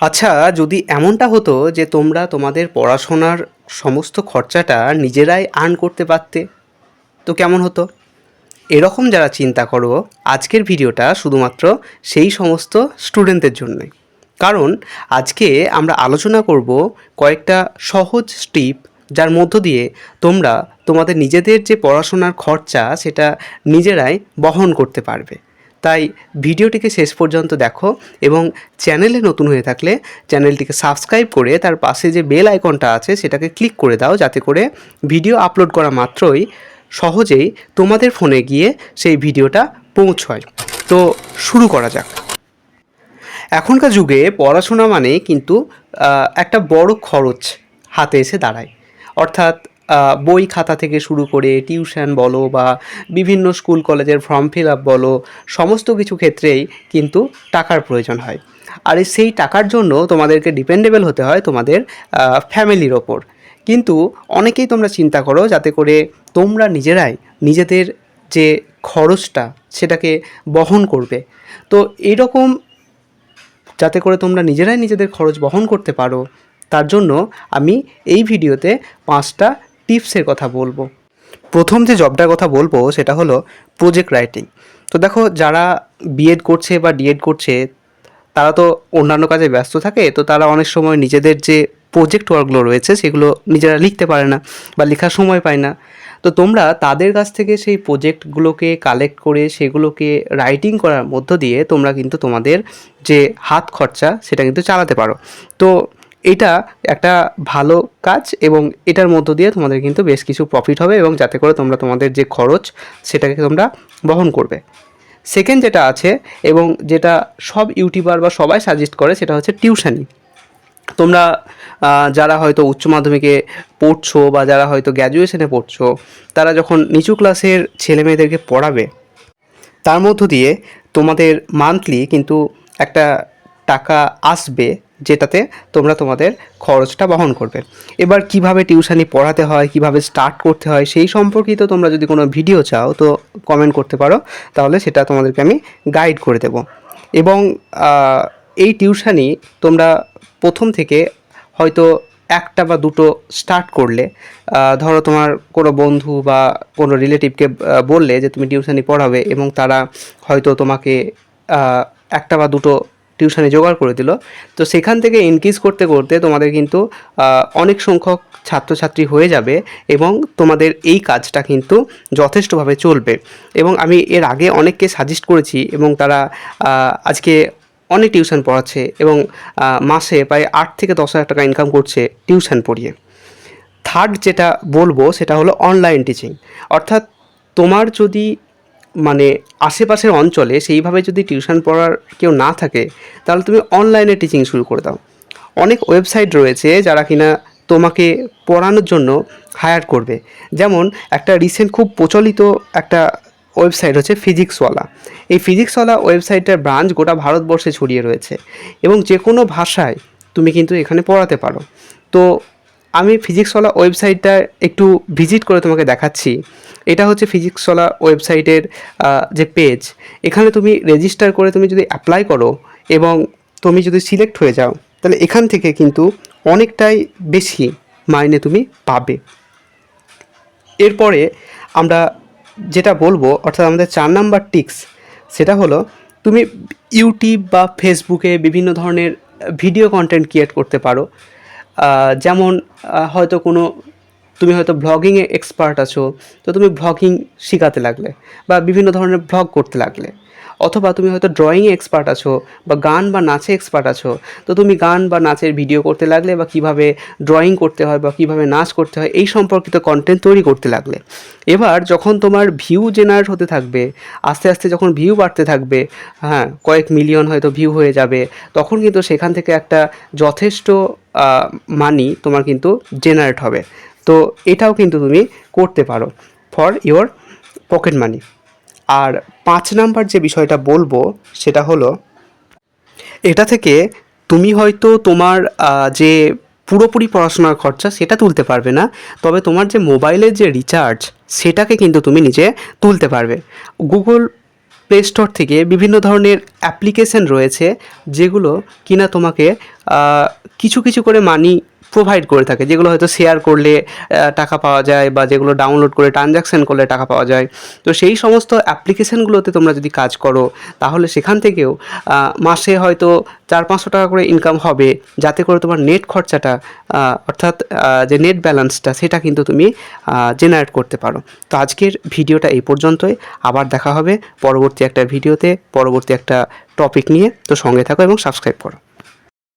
আচ্ছা যদি এমনটা হতো যে তোমরা তোমাদের পড়াশোনার সমস্ত খরচাটা নিজেরাই আর্ন করতে পারতে, তো কেমন হতো? এরকম যারা চিন্তা করো, আজকের ভিডিওটা শুধুমাত্র সেই সমস্ত স্টুডেন্টদের জন্যে। কারণ আজকে আমরা আলোচনা করব কয়েকটা সহজ স্টিপ যার মধ্য দিয়ে তোমরা তোমাদের নিজেদের যে পড়াশোনার খরচা, সেটা নিজেরাই বহন করতে পারবে। তাই ভিডিওটিকে শেষ পর্যন্ত দেখো এবং চ্যানেলে নতুন হয়ে থাকলে চ্যানেলটিকে সাবস্ক্রাইব করে তার পাশে যে বেল আইকনটা আছে সেটাকে ক্লিক করে দাও যাতে করে ভিডিও আপলোড করা মাত্রই সহজেই তোমাদের ফোনে গিয়ে সেই ভিডিওটা পৌঁছয়। তো শুরু করা যাক। এখনকার যুগে পড়াশোনা মানে কিন্তু একটা বড় খরচ হাতে এসে দাঁড়ায়। অর্থাৎ বই খাতা থেকে শুরু করে টিউশন বলো বা বিভিন্ন স্কুল, কলেজের ফর্ম ফিল আপ বলো, সমস্ত কিছু ক্ষেত্রেই কিন্তু টাকার প্রয়োজন হয়। আর সেই টাকার জন্য তোমাদেরকে ডিপেন্ডেবল হতে হয় তোমাদের ফ্যামিলির ওপর। কিন্তু অনেকেই তোমরা চিন্তা করো যাতে করে তোমরা নিজেরাই নিজেদের যে খরচটা সেটাকে বহন করবে। তো এইরকম যাতে করে তোমরা নিজেরাই নিজেদের খরচ বহন করতে পারো, তার জন্য আমি এই ভিডিওতে পাঁচটা টিপসের কথা বলব। প্রথম যে জবটার কথা বলব, সেটা হলো প্রজেক্ট রাইটিং তো দেখো, যারা বিএড করছে বা ডিএড করছে, তারা তো অন্যান্য কাজে ব্যস্ত থাকে, তো তারা অনেক সময় নিজেদের যে প্রজেক্ট ওয়ার্কগুলো রয়েছে, সেগুলো নিজেরা লিখতে পারে না বা লেখার সময় পায় না। তো তোমরা তাদের কাছ থেকে সেই প্রজেক্টগুলোকে কালেক্ট করে, সেগুলোকে রাইটিং করার মধ্য দিয়ে তোমরা কিন্তু তোমাদের যে হাত খরচা, সেটা কিন্তু চালাতে পারো। তো এটা একটা ভালো কাজ এবং এটার মধ্য দিয়ে তোমাদের কিন্তু বেশ কিছু প্রফিট হবে এবং যাতে করে তোমরা তোমাদের যে খরচ, সেটাকে তোমরা বহন করবে। সেকেন্ড যেটা আছে এবং যেটা সব ইউটিউবার বা সবাই সাজেস্ট করে, সেটা হচ্ছে টিউশানি তোমরা যারা হয়তো উচ্চ মাধ্যমিকে পড়ছো বা যারা হয়তো গ্র্যাজুয়েশনে পড়ছো, তারা যখন নিচু ক্লাসের ছেলে মেয়েদেরকে পড়াবে, তার মধ্য দিয়ে তোমাদের মান্থলি কিন্তু একটা টাকা আসবে যেটাতে তোমরা তোমাদের খরচটা বহন করবে। এবার কীভাবে টিউশানি পড়াতে হয়, কীভাবে স্টার্ট করতে হয়, সেই সম্পর্কিত তোমরা যদি কোনো ভিডিও চাও, তো কমেন্ট করতে পারো। তাহলে সেটা তোমাদেরকে আমি গাইড করে দেব। এবং এই টিউশানি তোমরা প্রথম থেকে হয়তো একটা বা দুটো স্টার্ট করলে ধরো তোমার কোনো বন্ধু বা কোনো রিলেটিভকে বললে যে তুমি টিউশানি পড়াবে এবং তারা হয়তো তোমাকে একটা বা দুটো টিউশানি জোগাড় করে দিল। তো সেখান থেকে ইনক্রিজ করতে করতে তোমাদের কিন্তু অনেক সংখ্যক ছাত্রছাত্রী হয়ে যাবে এবং তোমাদের এই কাজটা কিন্তু যথেষ্টভাবে চলবে। এবং আমি এর আগে অনেককে সাজেস্ট করেছি এবং তারা আজকে অনেক টিউশন পড়াচ্ছে এবং মাসে প্রায় আট থেকে দশ হাজার টাকা ইনকাম করছে টিউশন পড়িয়ে। থার্ড যেটা বলব সেটা হলো অনলাইন টিচিং অর্থাৎ তোমার যদি মানে আশেপাশের অঞ্চলে সেইভাবে যদি টিউশন পড়ার কেউ না থাকে, তাহলে তুমি অনলাইনে টিচিং শুরু করে দাও। অনেক ওয়েবসাইট রয়েছে যারা কিনা তোমাকে পড়ানোর জন্য হায়ার করবে। যেমন একটা রিসেন্ট খুব প্রচলিত একটা ওয়েবসাইট হচ্ছে ফিজিক্সওয়ালা এই ফিজিক্সওয়ালা ওয়েবসাইটের ব্রাঞ্চ গোটা ভারতবর্ষে ছড়িয়ে রয়েছে এবং যে কোনো ভাষায় তুমি কিন্তু এখানে পড়াতে পারো। তো আমি ফিজিক্সওয়ালা ওয়েবসাইটটা একটু ভিজিট করে তোমাকে দেখাচ্ছি। এটা হচ্ছে ফিজিক্স ফিজিক্সওয়ালা ওয়েবসাইটের যে পেজ। এখানে তুমি রেজিস্টার করে তুমি যদি অ্যাপ্লাই করো এবং তুমি যদি সিলেক্ট হয়ে যাও, তাহলে এখান থেকে কিন্তু অনেকটাই বেশি মাইনে তুমি পাবে। এরপরে আমরা যেটা বলব, অর্থাৎ আমাদের চার নাম্বার টিক্স, সেটা হলো তুমি ইউটিউব বা ফেসবুকে বিভিন্ন ধরনের ভিডিও কন্টেন্ট ক্রিয়েট করতে পারো। যেমন হয়তো কোনো তুমি হয়তো ব্লগিংয়ে এক্সপার্ট আছো, তো তুমি ব্লগিং শেখাতে লাগলে বা বিভিন্ন ধরনের ব্লগ করতে লাগলে। অথবা তুমি হয়তো ড্রয়িংয়ে এক্সপার্ট আছো বা গান বা নাচে এক্সপার্ট আছো, তো তুমি গান বা নাচের ভিডিও করতে লাগলে বা কীভাবে ড্রয়িং করতে হয় বা কীভাবে নাচ করতে হয়, এই সম্পর্কিত কন্টেন্ট তৈরি করতে লাগলে। এবার যখন তোমার ভিউ জেনারেট হতে থাকবে, আস্তে আস্তে যখন ভিউ বাড়তে থাকবে হ্যাঁ কয়েক মিলিয়ন হয়তো ভিউ হয়ে যাবে, তখন কিন্তু সেখান থেকে একটা যথেষ্ট মানি তোমার কিন্তু জেনারেট হবে। তো এটাও কিন্তু তুমি করতে পারো ফর ইওর পকেট মানি আর পাঁচ নাম্বার যে বিষয়টা বলব সেটা হলো, এটা থেকে তুমি হয়তো তোমার যে পুরোপুরি পড়াশোনার খরচা সেটা তুলতে পারবে না, তবে তোমার যে মোবাইলের যে রিচার্জ সেটাকে কিন্তু তুমি নিজে তুলতে পারবে। গুগল প্লে স্টোর থেকে বিভিন্ন ধরনের অ্যাপ্লিকেশন রয়েছে যেগুলো কিনা তোমাকে কিছু কিছু করে মানি প্রোভাইড করে থাকে, যেগুলো হয়তো শেয়ার করলে টাকা পাওয়া যায় বা যেগুলো ডাউনলোড করে ট্রানজ্যাকশন করলে টাকা পাওয়া যায়। তো সেই সমস্ত অ্যাপ্লিকেশনগুলোতে তোমরা যদি কাজ করো, তাহলে সেখান থেকেও মাসে হয়তো চার পাঁচশো টাকা করে ইনকাম হবে, যাতে করে তোমার নেট খরচাটা অর্থাৎ যে নেট ব্যালেন্সটা সেটা কিন্তু তুমি জেনারেট করতে পারো। তো আজকের ভিডিওটা এই পর্যন্তই। আবার দেখা হবে পরবর্তী একটা ভিডিওতে, পরবর্তী একটা টপিক নিয়ে। তো সঙ্গে থাকো এবং সাবস্ক্রাইব করো।